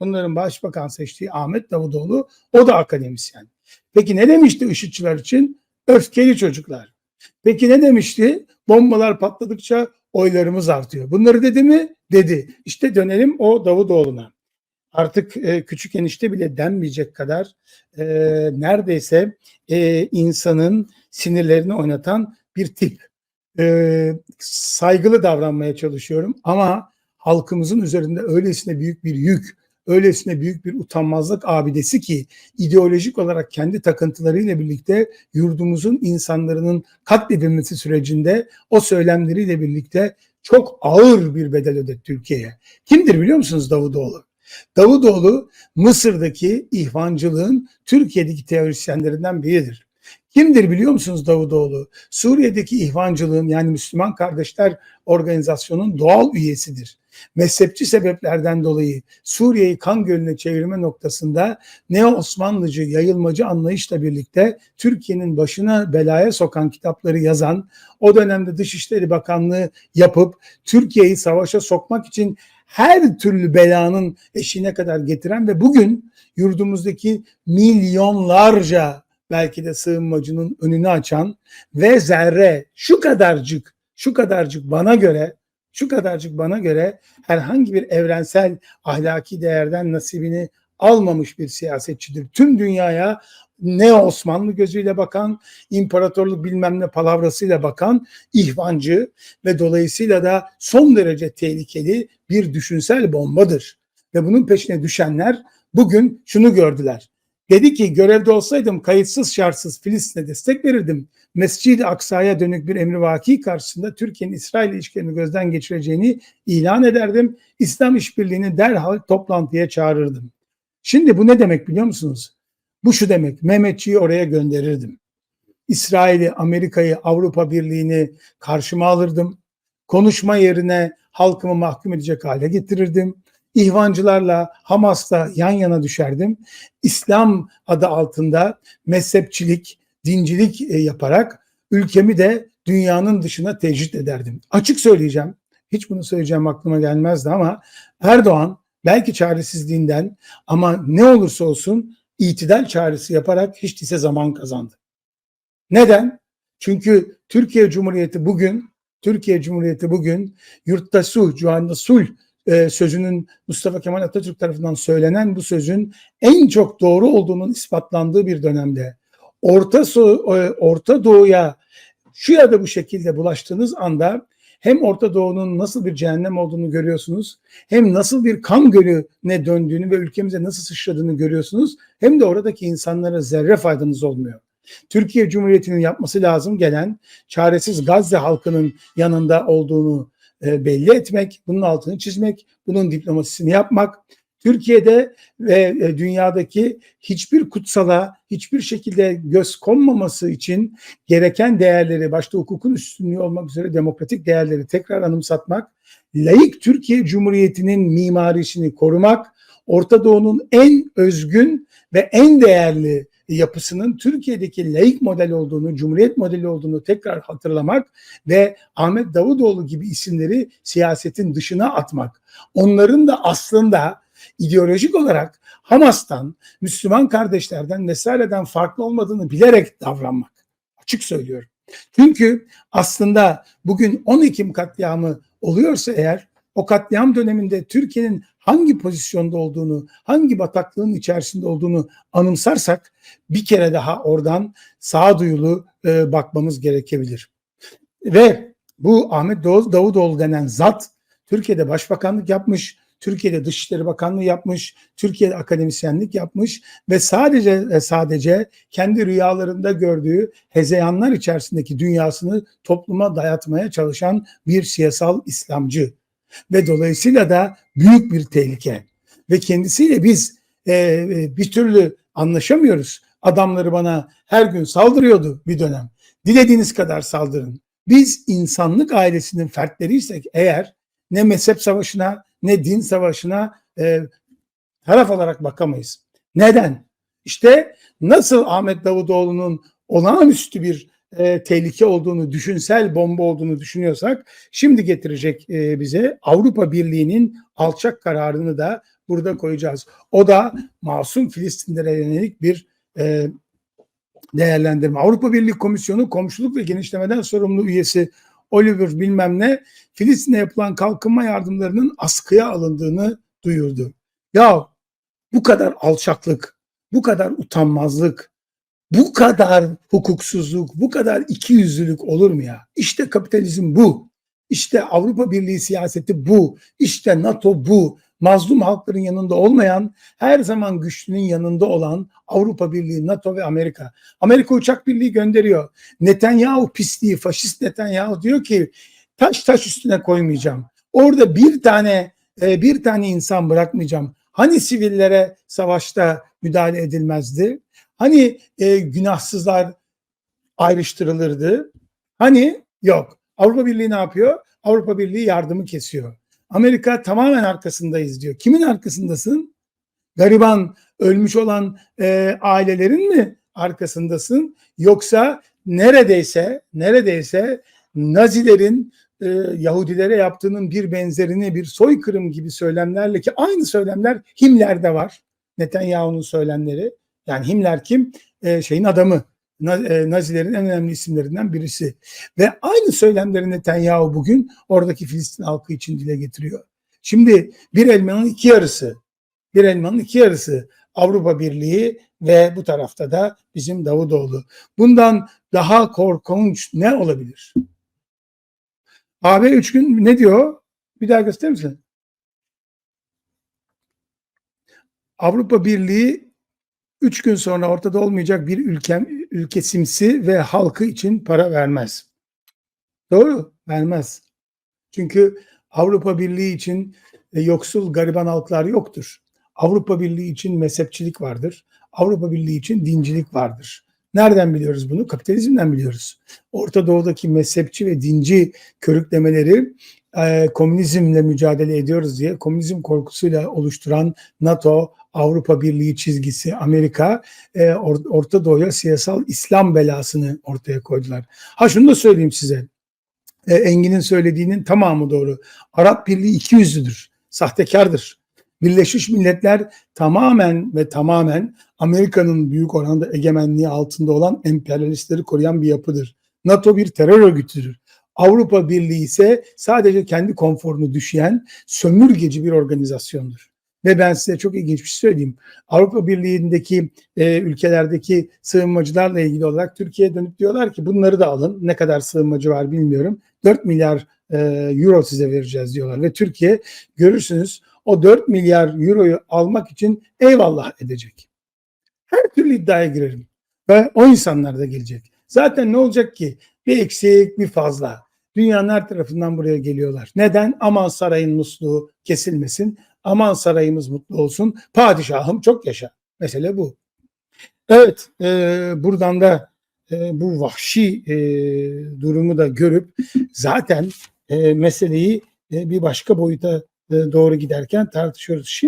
Bunların başbakan seçtiği Ahmet Davutoğlu o da akademisyen. Peki ne demişti IŞİD'çiler için? Öfkeli çocuklar. Peki ne demişti? Bombalar patladıkça oylarımız artıyor. Bunları dedi mi? Dedi. İşte dönelim o Davutoğlu'na. Artık e, küçük enişte bile denmeyecek kadar e, neredeyse e, insanın sinirlerini oynatan bir tip. E, saygılı davranmaya çalışıyorum ama halkımızın üzerinde öylesine büyük bir yük, öylesine büyük bir utanmazlık abidesi ki ideolojik olarak kendi takıntılarıyla birlikte yurdumuzun insanların katledilmesi sürecinde o söylemleriyle birlikte çok ağır bir bedel ödedi Türkiye'ye. Kimdir biliyor musunuz Davutoğlu? Davutoğlu Mısır'daki ihvancılığın Türkiye'deki teorisyenlerinden biridir. Kimdir biliyor musunuz Davutoğlu? Suriye'deki ihvancılığın yani Müslüman Kardeşler Organizasyonu'nun doğal üyesidir. Mezhepçi sebeplerden dolayı Suriye'yi kan gölüne çevirme noktasında Neo-Osmanlıcı, yayılmacı anlayışla birlikte Türkiye'nin başına belaya sokan kitapları yazan, o dönemde Dışişleri Bakanlığı yapıp Türkiye'yi savaşa sokmak için her türlü belanın eşiğine kadar getiren ve bugün yurdumuzdaki milyonlarca belki de sığınmacının önünü açan ve zerre şu kadarcık şu kadarcık bana göre şu kadarcık bana göre herhangi bir evrensel ahlaki değerden nasibini almamış bir siyasetçidir. Tüm dünyaya ne Osmanlı gözüyle bakan, imparatorluk bilmem ne palavrasıyla bakan ihvancı ve dolayısıyla da son derece tehlikeli bir düşünsel bombadır. Ve bunun peşine düşenler bugün şunu gördüler. Dedi ki görevde olsaydım kayıtsız şartsız Filistin'e destek verirdim. Mescid-i Aksa'ya dönük bir emri vaki karşısında Türkiye'nin İsrail ilişkilerini gözden geçireceğini ilan ederdim. İslam işbirliğini derhal toplantıya çağırırdım. Şimdi bu ne demek biliyor musunuz? Bu şu demek Mehmetçiği oraya gönderirdim. İsrail'i, Amerika'yı, Avrupa Birliği'ni karşıma alırdım. Konuşma yerine halkımı mahkum edecek hale getirirdim. İhvancılarla, Hamas'la yan yana düşerdim. İslam adı altında mezhepçilik, dincilik e, yaparak ülkemi de dünyanın dışına tecrit ederdim. Açık söyleyeceğim. Hiç bunu söyleyeceğim aklıma gelmezdi ama Erdoğan belki çaresizliğinden ama ne olursa olsun itidal çağrısı yaparak hiç değilse zaman kazandı. Neden? Çünkü Türkiye Cumhuriyeti bugün Türkiye Cumhuriyeti bugün yurtta sulh, cuanda sulh e, sözünün Mustafa Kemal Atatürk tarafından söylenen bu sözün en çok doğru olduğunun ispatlandığı bir dönemde Orta, so- e, Orta Doğu'ya şu ya da bu şekilde bulaştığınız anda hem Orta Doğu'nun nasıl bir cehennem olduğunu görüyorsunuz, hem nasıl bir kan gölüne döndüğünü ve ülkemize nasıl sıçradığını görüyorsunuz, hem de oradaki insanlara zerre faydanız olmuyor. Türkiye Cumhuriyeti'nin yapması lazım gelen çaresiz Gazze halkının yanında olduğunu belli etmek, bunun altını çizmek, bunun diplomasisini yapmak, Türkiye'de ve e, dünyadaki hiçbir kutsala, hiçbir şekilde göz konmaması için gereken değerleri, başta hukukun üstünlüğü olmak üzere demokratik değerleri tekrar anımsatmak, laik Türkiye Cumhuriyeti'nin mimarisini korumak, Orta Doğu'nun en özgün ve en değerli yapısının Türkiye'deki laik model olduğunu, cumhuriyet modeli olduğunu tekrar hatırlamak ve Ahmet Davutoğlu gibi isimleri siyasetin dışına atmak. Onların da aslında ideolojik olarak Hamas'tan, Müslüman kardeşlerden vesaireden farklı olmadığını bilerek davranmak. Açık söylüyorum. Çünkü aslında bugün 10 Ekim katliamı oluyorsa eğer o katliam döneminde Türkiye'nin hangi pozisyonda olduğunu, hangi bataklığın içerisinde olduğunu anımsarsak bir kere daha oradan sağduyulu e, bakmamız gerekebilir. Ve bu Ahmet Davutoğlu denen zat Türkiye'de başbakanlık yapmış, Türkiye'de Dışişleri Bakanlığı yapmış, Türkiye'de akademisyenlik yapmış ve sadece ve sadece kendi rüyalarında gördüğü hezeyanlar içerisindeki dünyasını topluma dayatmaya çalışan bir siyasal İslamcı ve dolayısıyla da büyük bir tehlike ve kendisiyle biz e, bir türlü anlaşamıyoruz. Adamları bana her gün saldırıyordu bir dönem. Dilediğiniz kadar saldırın. Biz insanlık ailesinin fertleriysek eğer ne mezhep savaşına ne din savaşına e, taraf olarak bakamayız. Neden? İşte nasıl Ahmet Davutoğlu'nun olağanüstü bir e, tehlike olduğunu, düşünsel bomba olduğunu düşünüyorsak şimdi getirecek e, bize Avrupa Birliği'nin alçak kararını da burada koyacağız. O da masum Filistinlere yönelik bir e, değerlendirme. Avrupa Birliği Komisyonu komşuluk ve genişlemeden sorumlu üyesi Oliver bilmem ne Filistin'e yapılan kalkınma yardımlarının askıya alındığını duyurdu. Ya bu kadar alçaklık, bu kadar utanmazlık, bu kadar hukuksuzluk, bu kadar ikiyüzlülük olur mu ya? İşte kapitalizm bu. İşte Avrupa Birliği siyaseti bu. İşte NATO bu. Mazlum halkların yanında olmayan, her zaman güçlünün yanında olan Avrupa Birliği, NATO ve Amerika. Amerika uçak birliği gönderiyor. Netanyahu pisliği, faşist Netanyahu diyor ki taş taş üstüne koymayacağım. Orada bir tane e, bir tane insan bırakmayacağım. Hani sivillere savaşta müdahale edilmezdi? Hani e, günahsızlar ayrıştırılırdı? Hani yok. Avrupa Birliği ne yapıyor? Avrupa Birliği yardımı kesiyor. Amerika tamamen arkasındayız diyor. Kimin arkasındasın? Gariban, ölmüş olan e, ailelerin mi arkasındasın? Yoksa neredeyse neredeyse Nazilerin e, Yahudilere yaptığının bir benzerini bir soykırım gibi söylemlerle ki aynı söylemler Himmler'de var. Netanyahu'nun söylemleri. Yani Himmler kim? E, şeyin adamı. E, Nazilerin en önemli isimlerinden birisi. Ve aynı söylemleri Netanyahu bugün oradaki Filistin halkı için dile getiriyor. Şimdi bir elmanın iki yarısı. Bir elmanın iki yarısı Avrupa Birliği ve bu tarafta da bizim Davutoğlu. Bundan daha korkunç ne olabilir? AB üç gün ne diyor? Bir daha gösterir misin? Avrupa Birliği üç gün sonra ortada olmayacak bir ülkem, ülkesimsi ve halkı için para vermez. Doğru, vermez. Çünkü Avrupa Birliği için e, yoksul gariban halklar yoktur. Avrupa Birliği için mezhepçilik vardır. Avrupa Birliği için dincilik vardır. Nereden biliyoruz bunu? Kapitalizmden biliyoruz. Orta Doğu'daki mezhepçi ve dinci körüklemeleri e, komünizmle mücadele ediyoruz diye komünizm korkusuyla oluşturan NATO, Avrupa Birliği çizgisi, Amerika e, Or- Orta Doğu'ya siyasal İslam belasını ortaya koydular. Ha şunu da söyleyeyim size. E, Engin'in söylediğinin tamamı doğru. Arap Birliği iki yüzlüdür, sahtekardır. Birleşmiş Milletler tamamen ve tamamen Amerika'nın büyük oranda egemenliği altında olan emperyalistleri koruyan bir yapıdır. NATO bir terör örgütüdür. Avrupa Birliği ise sadece kendi konforunu düşüyen sömürgeci bir organizasyondur. Ve ben size çok ilginç bir şey söyleyeyim. Avrupa Birliği'ndeki e, ülkelerdeki sığınmacılarla ilgili olarak Türkiye'ye dönüp diyorlar ki bunları da alın. Ne kadar sığınmacı var bilmiyorum. 4 milyar e, euro size vereceğiz diyorlar. Ve Türkiye görürsünüz o 4 milyar euroyu almak için eyvallah edecek. Her türlü iddiaya girerim. Ve o insanlar da gelecek. Zaten ne olacak ki? Bir eksik, bir fazla. Dünyanın her tarafından buraya geliyorlar. Neden? Aman sarayın musluğu kesilmesin. Aman sarayımız mutlu olsun. Padişahım çok yaşa. Mesele bu. Evet, e, buradan da e, bu vahşi e, durumu da görüp zaten e, meseleyi e, bir başka boyuta e, doğru giderken tartışıyoruz. Şimdi